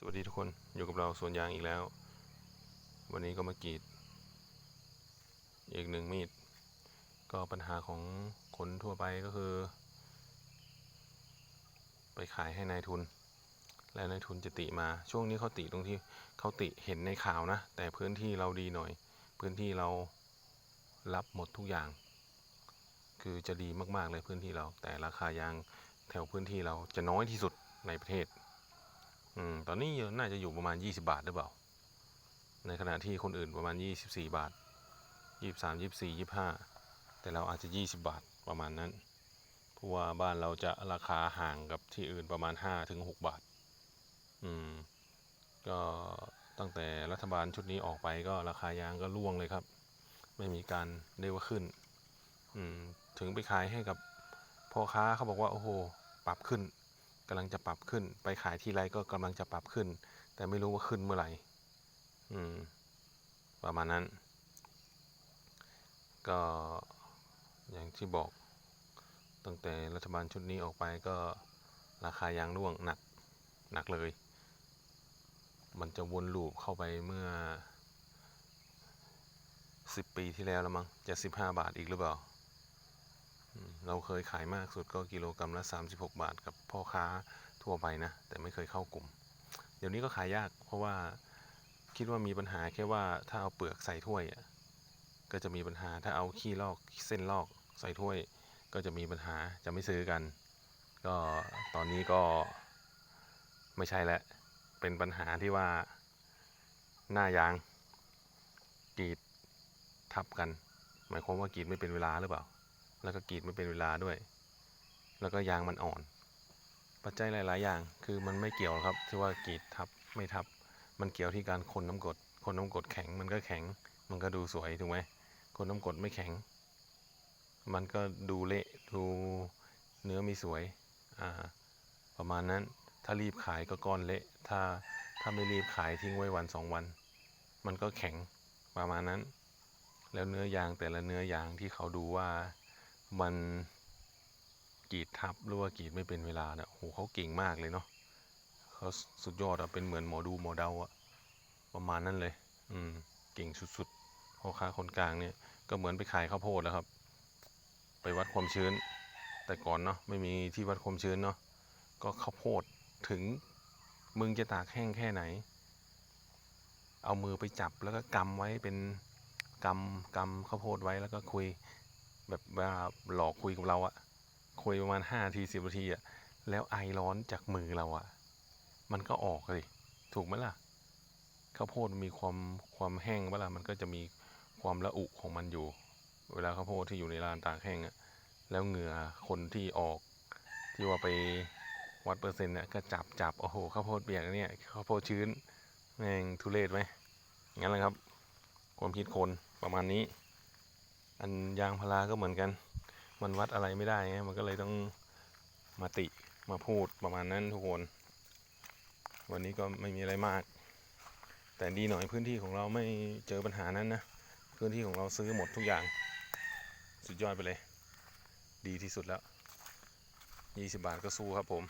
สวัสดีทุกคนอยู่กับเราสวนยางอีกแล้ว วันนี้ก็มากรีด อีกหนึ่งมีด ก็ปัญหาของคนทั่วไปก็คือ ไปขายให้นายทุน และนายทุนจะติมา ช่วงนี้เขาติตรงที่เขาติเห็นในข่าวนะ แต่พื้นที่เราดีหน่อย พื้นที่เรารับหมดทุกอย่าง คือจะดีมากๆเลยพื้นที่เรา แต่ราคายางแถวพื้นที่เราจะน้อยที่สุดในประเทศ อืมตอนนี้น่าจะอยู่ประมาณ 20 บาทหรือเปล่า ในขณะที่คนอื่นประมาณ 24 บาท 23 24 25 แต่เราอาจจะ 20 บาทประมาณนั้น เพราะว่าบ้านเราจะราคาห่างกับที่อื่นประมาณ 5 ถึง 6 บาท อืม ก็ตั้งแต่รัฐบาลชุดนี้ออกไปก็ราคายางก็ร่วงเลยครับ ไม่มีการเรียกว่าขึ้น อืม ถึงไปขายให้กับพ่อค้าเขาบอกว่า โอ้โห ปรับขึ้น กำลังจะปรับขึ้น ไปขายทีไรก็กำลังจะปรับขึ้น แต่ไม่รู้ว่าขึ้นเมื่อไหร่อืม ประมาณนั้น ก็อย่างที่บอก ตั้งแต่รัฐบาลชุดนี้ออกไปก็ราคายางร่วงหนักหนักเลย มันจะวนลูปเข้าไปเมื่อสิบปีที่แล้วแล้วมั้งจะสิบห้าบาทอีกหรือเปล่า เราเคยขายมากสุดก็กิโลกรรัมละ 36 บาทกับพ่อค้าทั่วไปนะ แต่ไม่เคยเข้ากลุ่ม เดี๋ยวนี้ก็ขายยากเพราะว่าคิดว่ามีปัญหาแค่ว่าถ้าเอาเปลือกใส่ถ้วยก็จะมีปัญหาถ้าเอาขี้ลอกเส้นลอกใส่ถ้วย ก็จะมีปัญหาจะไม่ซื้อกัน ก็ตอนนี้ก็ไม่ใช่แล้วเป็นปัญหาที่ว่าหน้ายางกรีดทับกัน หมายความว่ากรีดไม่เป็นเวลาหรือเปล่า แล้วก็กรีดไม่เป็นเวลาด้วย แล้วก็ยางมันอ่อน ปัจจัยหลาย ๆ อย่าง คือมันไม่เกี่ยวครับที่ว่ากรีดทับไม่ทับ มันเกี่ยวที่การคนน้ำกด คนน้ำกดแข็งมันก็แข็ง มันก็ดูสวยถูกไหมคนน้ำกดไม่แข็ง มันก็ดูเละดูเนื้อไม่สวยอ่าประมาณนั้น ถ้ารีบขายก็ก้อนเละ ถ้าถ้าไม่รีบขายทิ้งไว้วันสองวัน มันก็แข็งประมาณนั้น แล้วเนื้อยางแต่ละเนื้อยางที่เขาดูว่า มันกรีดทับหรือว่ากรีดไม่เป็นเวลาเนี่ยโหเขาเก่งมากเลยเนาะเขาสุดยอดอะเป็นเหมือนหมอดูหมอเดาอะประมาณนั้นเลย อืม เก่งสุดๆพ่อค้าคนกลางเนี่ย ก็เหมือนไปขายข้าวโพดแล้วครับ ไปวัดความชื้น แต่ก่อนเนาะไม่มีที่วัดความชื้นเนาะก็ข้าวโพดถึงมึงจะตากแห้งแค่ไหน เอามือไปจับแล้วก็กำไว้เป็นกำกำข้าวโพดไว้แล้วก็คุย แบบว่าหลอกคุยกับเราอะคุยประมาณห้าทีสิบนาทีอะแล้วไอร้อนจากมือเราอะมันก็ออกเลยถูกไหมล่ะข้าวโพดมีความความแห้งเวลามันก็จะมีความระอุของมันอยู่ เวลาข้าวโพดที่อยู่ในลานตากแห้งอะแล้วเหงื่อคนที่ออก ที่ว่าไปวัดเปอร์เซ็นต์เนี่ยก็จับจับโอ้โหข้าวโพดเปียกเนี่ยข้าวโพดชื้นแม่งทุเรศไหมงั้นแหละครับ ความคิดคนประมาณนี้ อันยางพาราก็เหมือนกัน มันวัดอะไรไม่ได้ไงมันก็เลยต้องมาติมาพูดประมาณนั้นทุกคน วันนี้ก็ไม่มีอะไรมาก แต่ดีหน่อยพื้นที่ของเราไม่เจอปัญหานั้นนะพื้นที่ของเราซื้อหมดทุกอย่าง สุดยอดไปเลย ดีที่สุดแล้ว 20 บาทก็สู้ครับผม